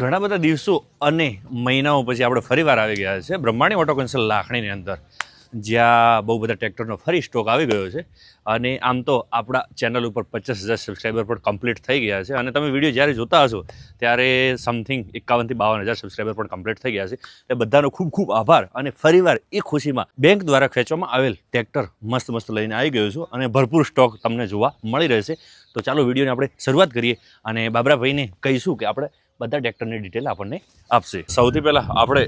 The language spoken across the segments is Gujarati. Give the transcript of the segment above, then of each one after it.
ઘણા બધા દિવસો અને મહિનાઓ પછી આપણે ફરીવાર આવી ગયા છે. બ્રહ્માણી ઓટો કન્સલ લાખણીની અંદર, જ્યાં બહુ બધા ટ્રેક્ટરનો ફરી સ્ટોક આવી ગયો છે. અને આમ તો આપણા ચેનલ ઉપર પચાસ હજાર સબસ્ક્રાઈબર પણ કમ્પ્લીટ થઈ ગયા છે. અને તમે વીડિયો જ્યારે જોતા હશો, ત્યારે સમથિંગ એકાવનથી બાવન હજાર સબસ્ક્રાઈબર પણ કમ્પ્લીટ થઈ ગયા છે. એ બધાનો ખૂબ ખૂબ આભાર. અને ફરીવાર એ ખુશીમાં બેંક દ્વારા ખેંચવામાં આવેલ ટ્રેક્ટર મસ્ત મસ્ત લઈને આવી ગયો છું અને ભરપૂર સ્ટોક તમને જોવા મળી રહેશે. તો ચાલો વિડીયોને આપણે શરૂઆત કરીએ અને બાબરાભાઈને કહીશું કે આપણે બધા ટ્રેક્ટરની ડિટેલ આપણને આપશે. સૌથી પહેલાં આપણે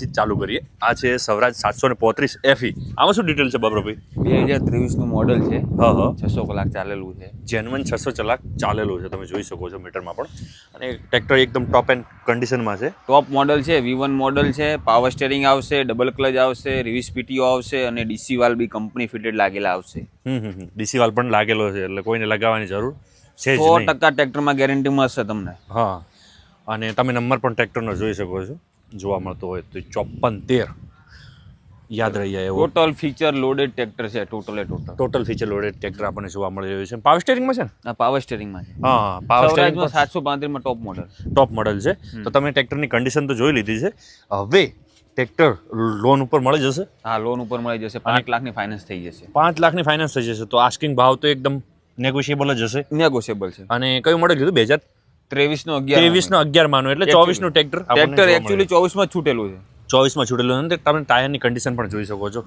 જ ચાલુ કરીએ. આ છે સવરાજ સાતસો ને પોત્રીસ એફી આમાં શું ડિટેલ છે બાબરાભાઈ બે હજાર ત્રેવીસનું મોડલ છે. હા હા. છસો કલાક ચાલેલું છે. જેન્યુઅન છસો કલાક ચાલેલું છે. તમે જોઈ શકો છો મીટરમાં પણ. અને ટ્રેક્ટર એકદમ ટોપ એન્ડ કન્ડિશનમાં છે. ટોપ મોડલ છે વી વન મોડલ છે પાવર સ્ટેરિંગ આવશે ડબલ ક્લચ આવશે રિવિસ પીટીઓ આવશે અને ડીસી વાલ બી કંપની ફિટેડ લાગેલા આવશે. હમ હમ હમ. ડીસી વાલ પણ લાગેલો છે એટલે કોઈને લગાવવાની જરૂર સો ટકા ટ્રેક્ટરમાં ગેરંટી મળશે તમને. હા. અને તમે નંબર પણ ટ્રેક્ટરનો જોઈ શકો છો. જોવા મળતો હોય તો ચોપન તેર. યાદ રહી જાય એવું. ટોટલ ફીચર લોડેડ ટ્રેક્ટર છે ટોટલે total total feature loaded tractor આપણને જોવા મળી રહ્યું છે. પાવર સ્ટેરિંગમાં છે ને? પાવર સ્ટેરિંગમાં છે. હા પાવર સ્ટેરિંગમાં સાતસો પાંત્રીસમાં ટોપ મોડલ ટોપ મોડલ છે. તો તમે ટ્રેક્ટરની કન્ડિશન તો જોઈ લીધી છે. હવે ટ્રેક્ટર લોન ઉપર મળી જશે. હા લોન ઉપર મળી જશે. પાંચ લાખની ફાઇનાન્સ થઈ જશે. પાંચ લાખની ફાઇનાન્સ થઈ જશે. તો આસ્કિંગ ભાવ તો એકદમ નેગોશિયેબલ જ હશે. નેગોશિયેબલ છે. અને કયું મોડેલ કીધું બે હજાર ત્રેવીસનો અગિયાર ત્રેવીસ નો અગિયાર માનો એટલે ચોવીસનું ટ્રેક્ટર ટ્રેક્ટર એકચ્યુઅલી ચોવીસમાં છૂટેલું છે. ચોવીસમાં છૂટેલું છે. તમે ટાયરની કન્ડિશન પણ જોઈ શકો છો.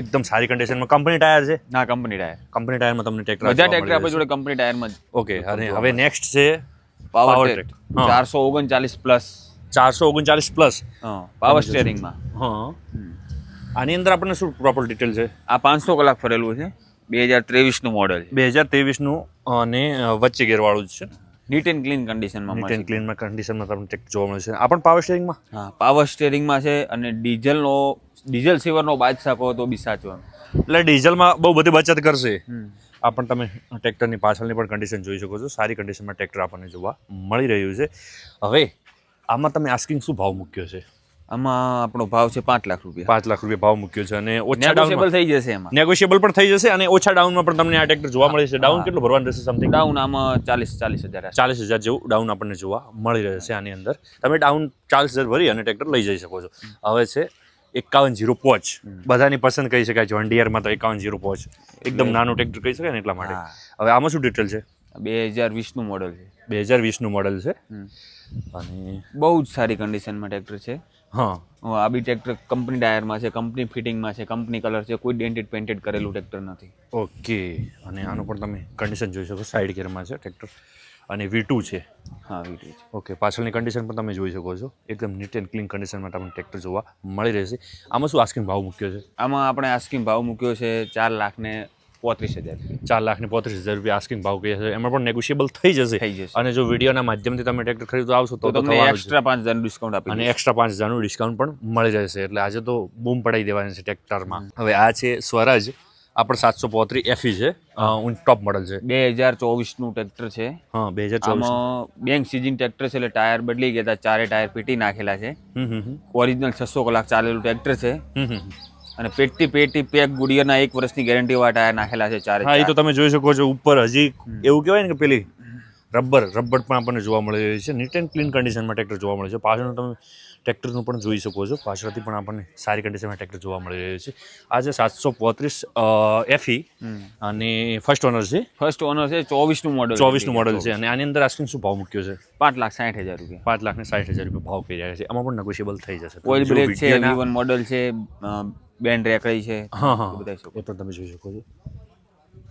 એકદમ સારી કન્ડિશનમાં કંપની ટાયર છે? ના કંપની ટાયર કંપની ટાયરમાં તમને ટ્રેક્ટર બધા ટ્રેક્ટર આપણી જોડે કંપની ટાયરમાં માં ઓકે અને હવે નેક્સ્ટ છે પાવર ટ્રેક. ચારસો ઓગણચાલીસ પ્લસ ચારસો ઓગણચાલીસ પ્લસ પાવર સ્ટેરિંગમાં હા. આની અંદર આપણને શું પ્રોપર ડિટેલ છે? આ પાંચસો કલાક ફરેલું છે. બે હજાર ત્રેવીસનું મોડલ બે હજાર ત્રેવીસનું અને વચ્ચે ગેરવાળું જ છે. નીટ એન્ડ ક્લીન કન્ડિશનમાં નીટ એન્ડ ક્લીનમાં કન્ડિશનમાં તમને ચેક જોવા મળે છે. આ પણ પાવર સ્ટેરિંગમાં હા પાવર સ્ટેરિંગમાં છે અને ડીઝલનો ડીઝલ સિવરનો બાજ શકો તો બી સાચવાનો એટલે ડીઝલમાં બહુ બધી બચત કરશે. આ પણ તમે ટ્રેક્ટરની પાછળની પણ કન્ડિશન જોઈ શકો છો. સારી કન્ડિશનમાં ટ્રેક્ટર આપણને જોવા મળી રહ્યું છે. હવે આમાં તમે આસ્કિંગ શું ભાવ મૂક્યો છે? આમાં આપણો ભાવ છે પાંચ લાખ રૂપિયા. પાંચ લાખ રૂપિયા ભાવ મૂક્યો છે અને ઓછા નેગોશિયેબલ થઈ જશે એમાં. નેગોશિયેબલ પણ થઈ જશે અને ઓછા ડાઉનમાં પણ તમને આ ટ્રેક્ટર જોવા મળે છે. ડાઉન કેટલું ભરવાનું રહેશે સમથિંગ ડાઉન આમાં ચાલીસ ચાલીસ હજાર ચાલીસ હજાર જેવું ડાઉન આપણને જોવા મળી રહેશે આની અંદર. તમે ડાઉન ચાલીસ હજાર ભરી અને ટ્રેક્ટર લઈ જઈ શકો છો. હવે છે એકાવન જીરો પોચ. બધાની પસંદ કહી શકાય છે ડીઆરમાં તો એકાવન જીરો પોચ. એકદમ નાનું ટ્રેક્ટર કહી શકાય ને એટલા માટે. હવે આમાં શું ડિટેલ છે? બે હજાર વીસનું મોડલ છે. બે હજાર વીસનું મોડલ છે? અને બહુ જ સારી કન્ડિશનમાં ટ્રેક્ટર છે. હા. આ બી ટ્રેક્ટર કંપની ટાયરમાં છે કંપની ફિટિંગમાં છે કંપની કલર છે કોઈ ડેન્ટેડ પેન્ટેડ કરેલું ટ્રેક્ટર નથી. ઓકે. અને આનું પણ તમે કન્ડિશન જોઈ શકો સાઈડ ગેરમાં છે ટ્રેક્ટર અને વી ટુ છે. હા વીટી છે. ઓકે પાછળની કન્ડિશન પણ તમે જોઈ શકો છો. એકદમ નીટ એન્ડ ક્લીન કન્ડિશનમાં તમને ટ્રેક્ટર જોવા મળી રહેશે. આમાં શું આસ્કિંગ ભાવ મૂક્યો છે? આમાં આપણે આસ્કિંગ ભાવ મૂક્યો છે ચાર લાખ ને પોત્રીસ હજાર ચાર લાખની પોત્રીસ હજાર રૂપિયા આસ્કિંગ ભાવ કહે છે એમાં પણ નેગોશિયેબલ થઈ જશે. થઈ જશે. અને જો વિડીયોના માધ્યમથી તમે ટ્રેક્ટર ખરીદવા આવશો તો તમને. એક્સ્ટ્રા પાંચ હજારનું ડિસ્કાઉન્ટ આપી અને એક્સ્ટ્રા પાંચ હજારનું ડિસ્કાઉન્ટ પણ મળી જશે. એટલે આજે તો બૂમ પડાવી દેવાની છે ટ્રેક્ટરમાં હવે આ છે સ્વરાજ. આ પણ સાતસો પોત્રીસ એફી છે. ટોપ મોડલ છે. બે હજાર ચોવીસનું ટ્રેક્ટર છે. હા બે હજાર ચોવીસ. બેંક સીઝિંગ ટ્રેક્ટર છે એટલે ટાયર બદલી ગયા ચારે ટાયર પીટી નાખેલા છે. ઓરિજિનલ છસો કલાક ચાલેલું ટ્રેક્ટર છે. હમ હમ. અને પેટી પેટી પેક ગુડિયાના એક વર્ષની ગેરંટી વાળા ટાયર નાખેલા છે ચારે હા એ તો તમે જોઈ શકો છો ઉપર હજી એવું કહેવાય ને કે પેલી રબર રબર પણ આપણને જોવા મળી રહી છે. નીટ એન્ડ ક્લીન કન્ડિશનમાં ટ્રેક્ટર જોવા મળે છે. પાછળનું તમે ટ્રેક્ટરનું પણ જોઈ શકો છો. પાછળથી પણ આપણને સારી કન્ડિશનમાં ટ્રેક્ટર જોવા મળી રહ્યું છે. આ છે સાતસો પોત્રીસ એફી અને ફર્સ્ટ ઓનર છે. ફર્સ્ટ ઓનર છે ચોવીસનું મોડલ ચોવીસનું મોડલ છે. અને આની અંદર આસ્કિંગ શું ભાવ મૂક્યો છે? પાંચ લાખ સાઠ હજાર રૂપિયા. પાંચ લાખ ને સાઠ હજાર રૂપિયા ભાવ કહી રહ્યા છે. આમાં પણ નેગોશિયેબલ થઈ જશે. ઓઇલ બ્રેક છે મોડલ છે બેન્ડ રેકડી છે. હા હા એ એ પણ તમે જોઈ શકો છો.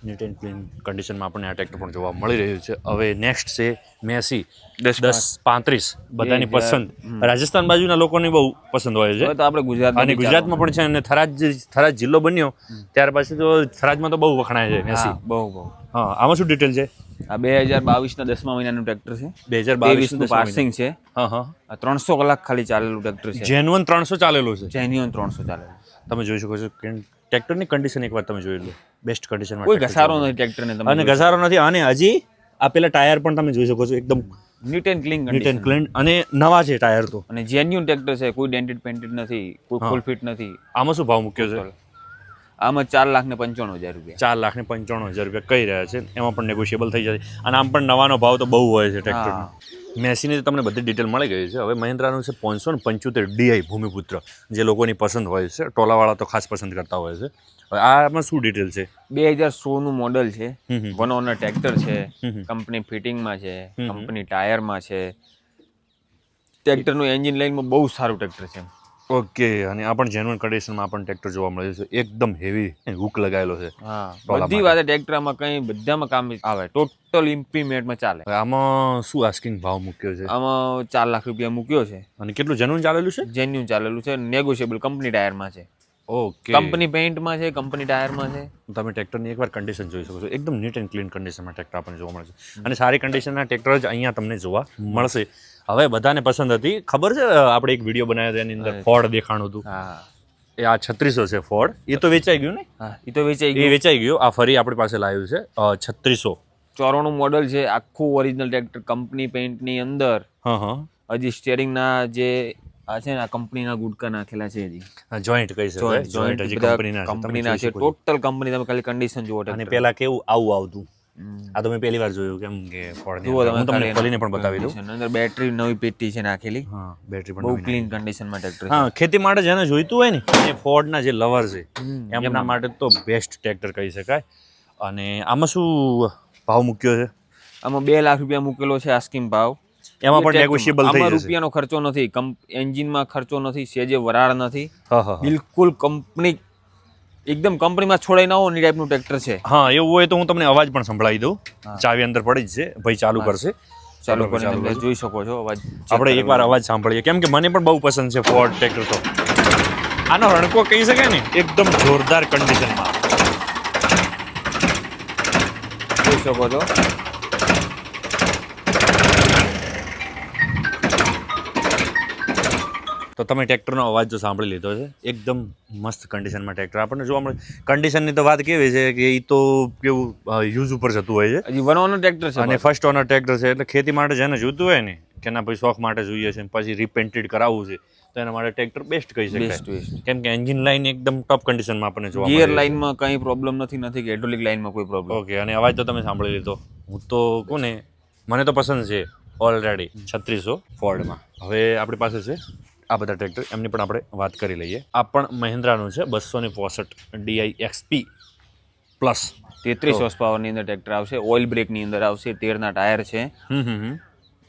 નીટ એન્ડ ક્લીન કન્ડિશનમાં આપણને આ ટ્રેક્ટર પણ જોવા મળી રહ્યું છે. હવે નેક્સ્ટ છે મેસી. દસ દસ પાંત્રીસ. બધાની પસંદ. રાજસ્થાન બાજુના લોકોની બહુ પસંદ હોય છે. તો આપણે ગુજરાતમાં અને ગુજરાતમાં પણ છે અને થરાદ થરાજ થરાદ જિલ્લો બન્યો ત્યાર પછી તો થરાદમાં તો બહુ વખણાય છે. મેસી. બહુ બહુ. હા આમાં શું ડિટેલ છે? આ બે હજાર બાવીસના દસમા મહિનાનું ટ્રેક્ટર છે. બે હજાર બાવીસ ત્રેવીસનું પાર્સિંગ છે. હા હા. ત્રણસો કલાક ખાલી ચાલેલું ટ્રેક્ટર છે. જેન્યુઅન ત્રણસો ચાલેલું છે. જેન્યુઅન ત્રણસો ચાલેલું. તમે જોઈ શકો છો ટ્રેક્ટરની કન્ડિશન એકવાર તમે જોઈ લો. બેસ્ટ કન્ડિશનમાં કોઈ ઘસારો નથી ટ્રેક્ટરને તમે અને ઘસારો નથી અને હજી આ પેલા ટાયર પણ તમે જોઈ શકો છો એકદમ neat and clean neat and clean અને નવા છે ટાયર તો. અને જેન્યુન ટ્રેક્ટર છે કોઈ ડેન્ટેડ પેન્ટેડ નથી કોઈ ફૂલ ફિટ નથી. આમાં શું ભાવ મૂક્યો છે? આમાં ચાર લાખ ને પંચાણું હજાર રૂપિયા. ચાર લાખ ને પંચાણું હજાર રૂપિયા કહી રહ્યા છે એમાં પણ નેગોશિયેબલ થઈ જશે. અને આમ પણ નવાનો ભાવ તો બહુ હોય છે ટ્રેક્ટરનો મેસીની તો તમને બધી ડિટેલ મળી ગઈ છે. હવે મહિન્દ્રાનું છે પાંચસો ને પંચોતેર ડીઆઈ ભૂમિપુત્ર જે લોકોની પસંદ હોય છે. ટોલાવાળા તો ખાસ પસંદ કરતા હોય છે. હવે આમાં શું ડિટેલ છે? બે હજાર સોળનું મોડલ છે. વન ઓનર ટ્રેક્ટર છે. કંપની ફિટિંગમાં છે. કંપની ટાયરમાં છે. ટ્રેક્ટરનું એન્જિન લાઇનમાં બહુ સારું ટ્રેક્ટર છે ઓકે અને આ પણ જેન્યુઅલ કન્ડિશનમાં આપણને ટ્રેક્ટર જોવા મળે છે. એકદમ હેવી હુક લગાવેલો છે. હા બધી વાત ટ્રેક્ટરમાં કઈ બધામાં કામ આવે ટોટલ ઇમ્પ્લિમેન્ટમાં ચાલે. આમાં શું આસ્કિંગ ભાવ મૂક્યો છે? આમાં ચાર લાખ રૂપિયા મૂક્યો છે. અને કેટલું જેન્યુઅલ ચાલેલું છે? જેન્યુન ચાલેલું છે નેગોશિયેબલ કંપની ટાયરમાં છે. ઓકે. કંપની પેઇન્ટમાં છે કંપની ટાયરમાં છે. તમે ટ્રેક્ટરની એકવાર કન્ડિશન જોઈ શકો છો. એકદમ નીટ એન્ડ ક્લીન કન્ડિશનમાં ટ્રેક્ટર આપણને જોવા મળે છે. અને સારી કન્ડિશનના ટ્રેક્ટર જ અહીંયા તમને જોવા મળશે. હવે બધાને પસંદ હતી. ખબર છે આપણે એક વીડિયો બનાવ્યો હતો એની અંદર ફોર્ડ દેખાણું હતું. એ આ છત્રીસો છે ફોર્ડ એ તો વેચાઈ ગયું ને? એ તો વેચાઈ ગયું. વેચાઈ ગયું. આ ફરી આપણી પાસે લાવ્યું છે છત્રીસો. ચોરાણું મોડલ છે આખું ઓરિજિનલ ટ્રેક્ટર કંપની પેઇન્ટની અંદર. હા હા. હજી સ્ટેરિંગના જે આ છે ને આ કંપનીના ગુટકા નાખેલા છે હજી. જોઈન્ટ કહી શકાય. જોઈન્ટ હજી કંપનીના છે. કંપનીના છે. ટોટલ કંપની તમે ખાલી કન્ડિશન જુઓ અને. પેલા કેવું? આવું આવતું. આ તો મેં પહેલી વાર જોયું કેમ કે હું તમને ખોલીને પણ બતાવી દઉં. અંદર બેટરી નવી પેટી છે નાખેલી. હા બેટરી પણ બહુ ક્લીન કન્ડિશનમાં ટ્રેક્ટર હા ખેતી માટે જેને જોઈતું હોય ને એ ફોર્ડના જે લવર છે એમના માટે તો બેસ્ટ ટ્રેક્ટર કહી શકાય. અને આમાં શું ભાવ મૂક્યો છે? આમાં બે લાખ રૂપિયા મૂકેલો છે આ સ્કીમ ભાવ. એમાં પણ નેગોશિયેબલ થઈ જશે. રૂપિયાનો ખર્ચો નથી એન્જિનમાં ખર્ચો નથી સેજે વરાળ નથી. બિલકુલ કંપની એકદમ કંપનીમાં છોડાઈ ના હોય એ ટાઈપનું ટ્રેક્ટર છે. હા એવું હોય તો હું તમને અવાજ પણ સંભળાવી દઉં. ચાવી અંદર પડી જ છે. ભાઈ ચાલુ કરશે. ચાલુ કરીને તમે જોઈ શકો છો અવાજ આપણે. એકવાર અવાજ સાંભળીએ. કેમ કે મને પણ બહુ પસંદ છે ફોર્ડ ટ્રેક્ટર તો. આનો રણકો કહી શકાય ને? એકદમ જોરદાર કન્ડિશનમાં જોઈ શકો છો. તો તમે ટ્રેક્ટરનો અવાજ જો સાંભળી લીધો છે એકદમ મસ્ત કન્ડિશનમાં ટ્રેક્ટર. આપણને જોવા મળે કન્ડિશનની તો વાત કેવી છે કે એ તો કેવું યુઝ ઉપર જતું હોય છે. હજી ઓનર ટ્રેક્ટર છે અને ફર્સ્ટ ઓનર ટ્રેક્ટર છે એટલે ખેતી માટે જેને જોતું હોય ને કે ના ભાઈ શોખ માટે જોઈએ છે પછી રિપેન્ટેડ કરાવવું છે તો એના માટે ટ્રેક્ટર બેસ્ટ કહી શકાય. કેમ કે એન્જિન લાઇન એકદમ ટોપ કન્ડિશનમાં આપણને જોવા ગિયર લાઇનમાં કંઈ પ્રોબ્લેમ નથી નથી કે હાઇડ્રોલિક લાઇનમાં કોઈ પ્રોબ્લેમ ઓકે અને અવાજ તો તમે સાંભળી લીધો. હું તો કહું ને મને તો પસંદ છે ઓલરેડી છત્રીસો ફોર્ડમાં હવે આપણી પાસે છે આ બધા ટ્રેક્ટર એમની પણ આપણે વાત કરી લઈએ. આ પણ મહિન્દ્રાનું છે બસો ને પોસઠ ડીઆઈ એક્સપી પ્લસ તેત્રીસ હોર્સ પાવરની અંદર ટ્રેક્ટર આવશે ઓઇલ બ્રેકની અંદર આવશે તેરના ટાયર છે.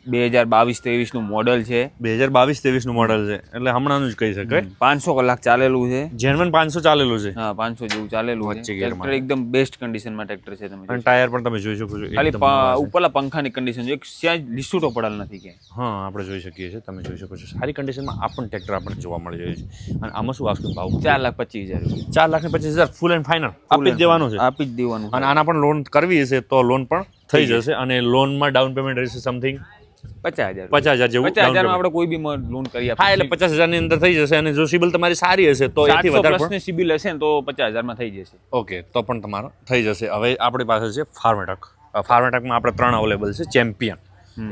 બે હજાર બાવીસ ત્રેવીસનું મોડલ છે. બે હજાર બાવીસ ત્રેવીસનું મોડલ છે. એટલે હમણાંનું જ કહી શકાય. પાંચસો કલાક ચાલેલું છે. જેનવન પાંચસો ચાલેલું છે. હા પાંચસો જેવું ચાલેલું છે. ટ્રેક્ટર એકદમ બેસ્ટ કન્ડિશનમાં ટ્રેક્ટર છે તમે અને ટાયર પણ તમે જોઈ શકો છો. ખાલી ઉપરલા પંખાની કન્ડિશન એક સ્યાજ લીસુટો પડેલ નથી કે. હા આપણે જોઈ શકીએ છીએ. તમે જોઈ શકો છો. સારી કન્ડિશનમાં આ પણ ટ્રેક્ટર આપણને જોવા મળી રહ્યું છે. અને આમાં શું આવશે? ભાવ ચાર લાખ પચીસ હજાર ચાર લાખ ને પચીસ હજાર ફૂલ એન્ડ ફાઇનલ આપી જ દેવાનું છે. આપી જ દેવાનું અને આના પણ લોન કરવી હશે તો લોન પણ થઈ જશે. અને લોનમાં ડાઉન પેમેન્ટ રહેશે સમથિંગ પચાસ હજાર પચાસ હજાર જેવું પચાસ હજારમાં આપણે કોઈ બી લોન કરી હા એટલે પચાસ હજારની અંદર થઈ જશે અને જો સિબિલ તમારી સારી હશે તો એથી વધારે પ્લસ સિબિલ હશે ને તો પચાસ હજારમાં થઈ જશે. ઓકે તો પણ તમારો થઈ જશે. હવે આપણી પાસે છે ફાર્મેટક. ફાર્મેટકમાં આપણે ત્રણ અવેલેબલ છે ચેમ્પિયન.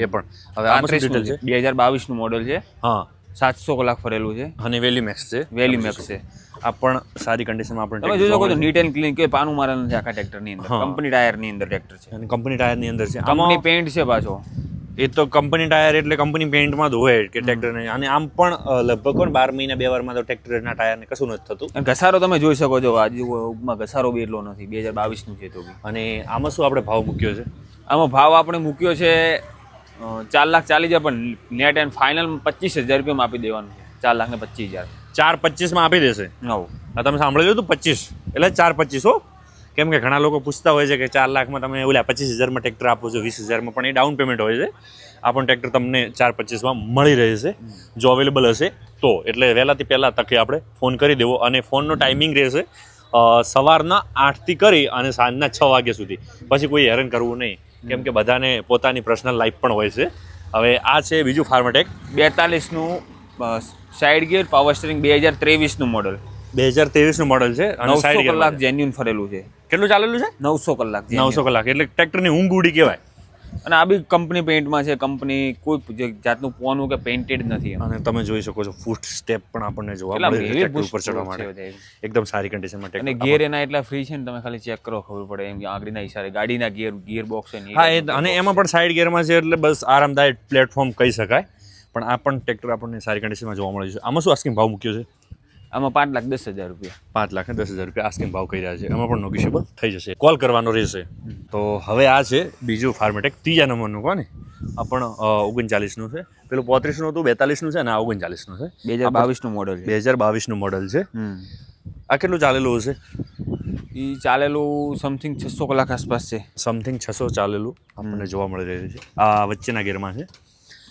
એ પણ. હવે ડિટેલ છે? બે હજાર બાવીસનું મોડલ છે. હા. સાતસો કલાક ફરેલું છે. અને વેલી મેક્સ છે વેલી મેક્સ છે. આ પણ સારી કન્ડિશનમાં આપણે તમે જોઈ શકો છો નીટ એન્ડ ક્લીન કે પાનું મારેલ નથી આખા ટ્રેક્ટરની અંદર. કંપની ટાયરની અંદર ટ્રેક્ટર છે. અને કંપની ટાયરની અંદર છે. કંપની પેન્ટ છે પાછો. એ તો કંપની ટાયર એટલે કંપની પેન્ટમાં ધોવે હોય કે ટ્રેક્ટરને અને આમ પણ લગભગ કોણ બાર મહિના બે વારમાં તો ટ્રેક્ટરના ટાયરને કશું નથી થતું. ઘસારો તમે જોઈ શકો છો આજુમાં ઘસારો બી એટલો નથી બે હજાર બાવીસનું છે તો બી. અને આમાં શું આપણે ભાવ મૂક્યો છે? આમાં ભાવ આપણે મૂક્યો છે ચાર લાખ ચાલીસ જાય પણ નેટ એન્ડ ફાઇનલ પચીસ હજાર રૂપિયામાં આપી દેવાનું છે ચાર લાખ ને પચીસ હજાર. ચાર પચીસમાં આપી દેશે? હા આ તમે સાંભળી લીધું પચીસ? એટલે ચાર પચીસ હો. કેમ કે ઘણા લોકો પૂછતા હોય છે કે ચાર લાખમાં તમે ઓલા પચીસ હજારમાં ટ્રેક્ટર આપો છો વીસ હજારમાં પણ એ ડાઉન પેમેન્ટ હોય છે. આ પણ ટ્રેક્ટર તમને ચાર પચીસમાં મળી રહેશે જો અવેલેબલ હશે તો. એટલે વહેલાથી પહેલાં તકે આપણે ફોન કરી દેવો અને ફોનનો ટાઈમિંગ રહેશે સવારના આઠથી કરી અને સાંજના છ વાગ્યા સુધી. પછી કોઈ હેરાન કરવું નહીં. કેમ કે બધાને પોતાની પર્સનલ લાઈફ પણ હોય છે. હવે આ છે બીજું ફાર્મટેક બેતાલીસનું સાઈડ ગિયર પાવર સ્ટેરિંગ બે હજાર ત્રેવીસનું મોડલ બે હજાર ત્રેવીસનું મોડલ છે અને સાઈડ કલાક જેન્યુન ફરેલું છે. કેટલું ચાલેલું છે? નવસો કલાક. નવસો કલાક એટલે ટ્રેક્ટરની ઊંઘ ઉડી કહેવાય. અને આ બી કંપની પેઇન્ટમાં છે કંપની કોઈ જે જાતનું પોનું કે પેઇન્ટેડ નથી અને તમે જોઈ શકો છો ફૂટ સ્ટેપ પણ આપણને જોવા મળે ઉપર ચડવા માટે. એકદમ સારી કન્ડિશનમાં અને ગિયર એના એટલા ફ્રી છે ને તમે ખાલી ચેક કરો ખબર પડે એમ આગળના હિસાબે ગાડીના ગિયર ગિયર બોક્સ હા એ અને એમાં પણ સાઈડ ગિયરમાં છે એટલે બસ આરામદાયક પ્લેટફોર્મ કહી શકાય. પણ આ પણ ટ્રેક્ટર આપણને સારી કન્ડિશનમાં જોવા મળે છે. આમાં શું આસ્કિંગ ભાવ મૂક્યો છે? આમાં પાંચ લાખ દસ હજાર રૂપિયા. પાંચ લાખ ને દસ હજાર રૂપિયા આસ્કિંગ ભાવ કહી રહ્યા છે. એમાં પણ નોગેશિયેબલ થઈ જશે. કોલ કરવાનો રહેશે. તો હવે આ છે બીજું ફાર્મેટેક ત્રીજા નંબરનું કોને? આ પણ ઓગણચાલીસનું છે. પેલું પોત્રીસનું હતું બેતાલીસનું છે અને આ ઓગણચાલીસનું છે. બે હજાર બાવીસનું મોડલ બે હજાર બાવીસનું મોડલ છે. આ કેટલું ચાલેલું હશે? એ ચાલેલું સમથિંગ છસો કલાક આસપાસ છે. સમથિંગ છસો ચાલેલું આપણને જોવા મળી રહ્યું છે. આ વચ્ચેના ગેરમાં છે.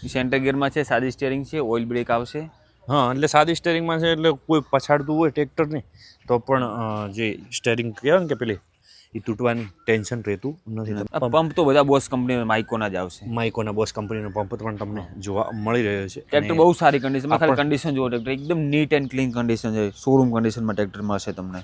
એ સેન્ટર ગેરમાં છે સાદી સ્ટિયરિંગ છે ઓઇલ બ્રેક આવશે. હા એટલે સાદી સ્ટેરિંગમાં છે એટલે કોઈ પછાડતું હોય ટ્રેક્ટરને તો પણ જે સ્ટેરિંગ કહેવાય ને કે પેલી એ તૂટવાની ટેન્શન રહેતું નથી. પંપ તો બધા બોસ કંપની માઇકોના જ આવશે. માઇકોના બોસ કંપનીનો પંપ પણ તમને જોવા મળી રહ્યો છે. ટ્રેક્ટર બહુ સારી કન્ડિશનમાં ખાલી કન્ડિશન જોવો ટ્રેક્ટર એકદમ નીટ એન્ડ ક્લીન કન્ડિશન છે. શોરૂમ કન્ડિશનમાં ટ્રેક્ટર મળશે તમને.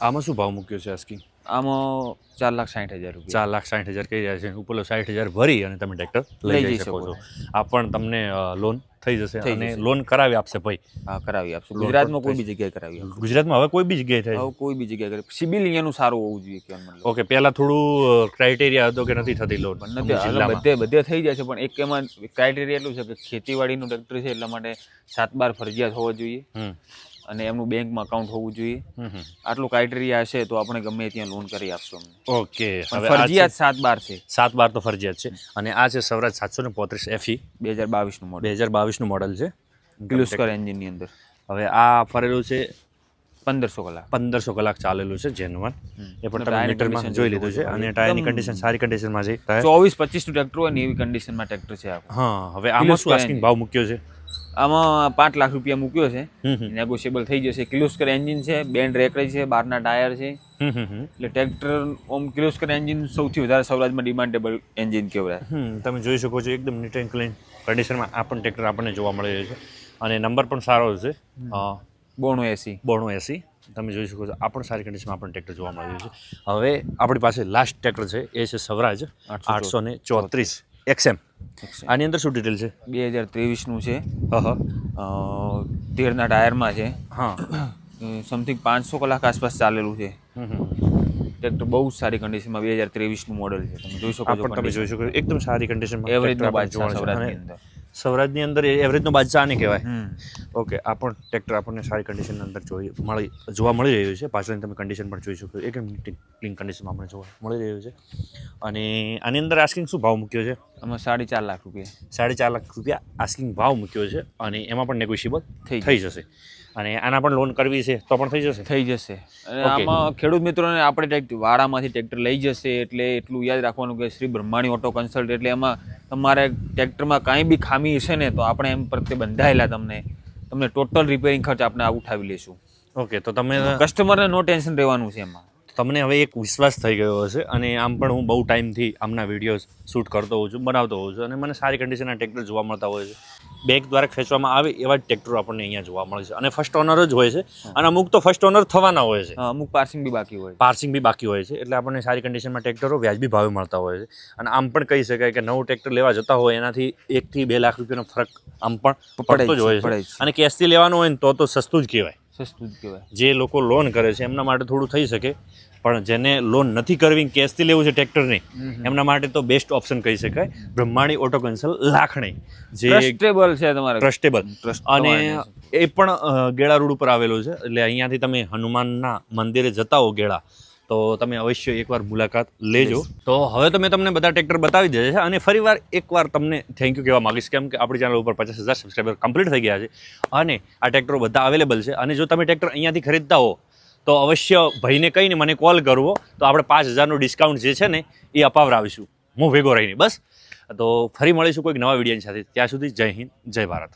આમાં શું ભાવ મૂક્યો છે આસ્કી આમાં ચાર લાખ સાઠ હજાર રૂપિયા. ચાર લાખ સાઠ હજાર કહી રહ્યા છે. ઉપરલો સાઠ હજાર ભરી અને તમે ટ્રેક્ટર લઈ જઈ શકો છો. આ પણ તમને લોન થઈ જશે અને લોન કરાવી આપશે ભાઈ. હા કરાવી આપશે. ગુજરાતમાં કોઈ બી જગ્યાએ કરાવી ગુજરાતમાં હવે કોઈ બી જગ્યાએ થાય હવે કોઈ બી જગ્યાએ કરે સિબિલ અહીંયાનું સારું હોવું જોઈએ કે મતલબ. ઓકે પહેલા થોડું ક્રાઇટેરિયા હતો કે નથી થતી લોન પણ બધે બધે થઈ જાય છે પણ એક એમાં ક્રાઇટેરિયા એટલું છે કે ખેતીવાડીનું ટ્રેક્ટર છે એટલા માટે સાત બાર ફરજિયાત હોવો જોઈએ. અને એમનું બેંકમાં અકાઉન્ટ હોવું જોઈએ. આટલું ક્રાઇટેરિયા હશે તો આપણે ગમે ત્યાં લોન કરી આપશું અમને. ઓકે ફરજિયાત સાત બાર છે. સાત બાર તો ફરજિયાત છે. અને આ છે સૌરાજ સાતસો ને પોત્રીસ એફી બે હજાર બાવીસનું મોડલ બે હજાર બાવીસનું મોડલ છે કિલોસ્કર એન્જિનની અંદર. હવે આ ફરેલું છે પંદરસો કલાક. પંદરસો કલાક ચાલેલું છે જેનવન એ પણ તમે મીટરમાં જોઈ લીધું છે. અને ટાયરની કન્ડિશન સારી કન્ડિશનમાં છે ચોવીસ ચોવીસ પચીસનું ટ્રેક્ટર હોય ને એવી કન્ડિશનમાં ટ્રેક્ટર છે હા હવે આમાં શું આસ્કિંગ ભાવ મૂક્યો છે? આમાં પાંચ લાખ રૂપિયા મૂક્યો છે. નેગોશિયેબલ થઈ જશે. કિલોસ્કર એન્જિન છે બેન્ડ રેકડી છે બહારના ટાયર છે. એટલે ટ્રેક્ટર ઓમ કિલોસ્કર એન્જિન સૌથી વધારે સૌરાજમાં ડિમાન્ડેબલ એન્જિન કહેવાય. તમે જોઈ શકો છો એકદમ નીટ એન્ડ ક્લીન કન્ડિશનમાં આ પણ ટ્રેક્ટર આપણને જોવા મળી રહ્યું છે. અને નંબર પણ સારો છે. બોણું એસી. બોણું એસી. તમે જોઈ શકો છો આ પણ સારી કન્ડિશનમાં આપણને ટ્રેક્ટર જોવા મળી રહ્યું છે. હવે આપણી પાસે લાસ્ટ ટ્રેક્ટર છે. એ છે સ્વરાજ આઠસો ને ચોત્રીસ. એક્સએમ આની અંદર શું ડિટેલ છે? બે હજાર ત્રેવીસનું છે. હ તેરના ટાયરમાં છે. હા. સમથિંગ પાંચસો કલાક આસપાસ ચાલેલું છે. ટ્રેક્ટર બહુ જ સારી કન્ડિશનમાં બે હજાર ત્રેવીસનું મોડલ છે. તમે જોઈ શકો છો તમે જોઈ શકો એકદમ સારી કન્ડિશનમાં એવરેજ છે. સૌરાજની અંદર. સૌરાજની અંદર એવરેજનો બાદશાહ આને કહેવાય. ઓકે આ પણ ટ્રેક્ટર આપણને સારી કન્ડિશનની અંદર જોઈ મળી જોવા મળી રહ્યું છે. પાછળની તમે કન્ડિશન પણ જોઈ શકો એકદમ ક્લીન કન્ડિશનમાં આપણે જોવા મળી રહ્યું છે. અને આની અંદર આસ્કિંગ શું ભાવ મૂક્યો છે? આમાં સાડી ચાર લાખ રૂપિયા. સાડી ચાર લાખ રૂપિયા આસ્કિંગ ભાવ મૂક્યો છે અને એમાં પણ નેગોશિયેબલ થઈ થઈ જશે. અને આના પણ લોન કરવી છે તો પણ થઈ જશે? થઈ જશે. અને આમાં ખેડૂત મિત્રોને આપણે વાડામાંથી ટ્રેક્ટર લઈ જશે એટલે એટલું યાદ રાખવાનું કે શ્રી બ્રહ્માણી ઓટો કન્સલ્ટ એટલે એમાં તમારે ટ્રેક્ટરમાં કાંઈ બી ખામી હશે ને તો આપણે એમ પ્રત્યે બંધાયેલા તમને તમને ટોટલ રિપેરિંગ ખર્ચ આપણે આ ઉઠાવી લઈશું. ઓકે તો તમે કસ્ટમરને નો ટેન્શન રહેવાનું છે એમાં. તમને હવે એક વિશ્વાસ થઈ ગયો હશે અને આમ પણ હું બહુ ટાઈમથી આમના વિડીયોઝ શૂટ કરતો હોઉં છું બનાવતો હોઉં છું અને મને સારી કન્ડિશનના ટ્રેક્ટર જોવા મળતા હોય છે. બેગ દ્વારા ખેંચવામાં આવે એવા જ ટ્રેક્ટરો આપણને અહીંયા જોવા મળે છે અને ફર્સ્ટ ઓનર જ હોય છે અને અમુક તો ફર્સ્ટ ઓનર થવાના હોય છે. અમુક પાર્સિંગ બી બાકી હોય પાર્સિંગ બી બાકી હોય છે એટલે આપણને સારી કન્ડિશનમાં ટ્રેક્ટરો વ્યાજબી ભાવે મળતા હોય છે. અને આમ પણ કહી શકાય કે નવું ટ્રેક્ટર લેવા જતા હોય એનાથી એકથી બે લાખ રૂપિયાનો ફરક આમ પણ પડતો જ હોય છે. અને કેશથી લેવાનું હોય ને તો તો સસ્તું જ કહેવાય. સસ્તું જ કહેવાય. જે લોકો લોન કરે છે એમના માટે થોડું થઈ શકે પણ જેને લોન નથી કરવી કેશથી લેવું છે ટ્રેક્ટરની એમના માટે તો બેસ્ટ ઓપ્શન કહી શકાય. Brahmani auto consult Lakhani. જે ટ્રસ્ટેબલ છે તમારે. ટ્રસ્ટેબલ અને એ પણ ગેળા રોડ ઉપર આવેલો છે. એટલે અહીંયાથી તમે હનુમાનના મંદિરે જતા હો ગેળા તો તમે અવશ્ય એકવાર મુલાકાત લેજો. તો હવે તો મેં તમને બધા ટ્રેક્ટર બતાવી દીધા છે અને ફરીવાર એકવાર તમને થેન્ક યુ કહેવા માગીશ કેમ કે આપણી ચેનલ ઉપર પચાસ હજાર સબસ્ક્રાઈબર કમ્પ્લીટ થઈ ગયા છે અને આ ટ્રેક્ટરો બધા અવેલેબલ છે અને જો તમે ટ્રેક્ટર અહીંયાથી ખરીદતા હો તો અવશ્ય ભાઈને કહીને મને કોલ કરવો. તો આપણે પાંચ હજારનું ડિસ્કાઉન્ટ જે છે ને એ અપાવરાવીશું હું ભેગો રહીને. બસ. તો ફરી મળીશું કોઈક નવા વિડીયોની સાથે. ત્યાં સુધી જય હિન્દ જય ભારત.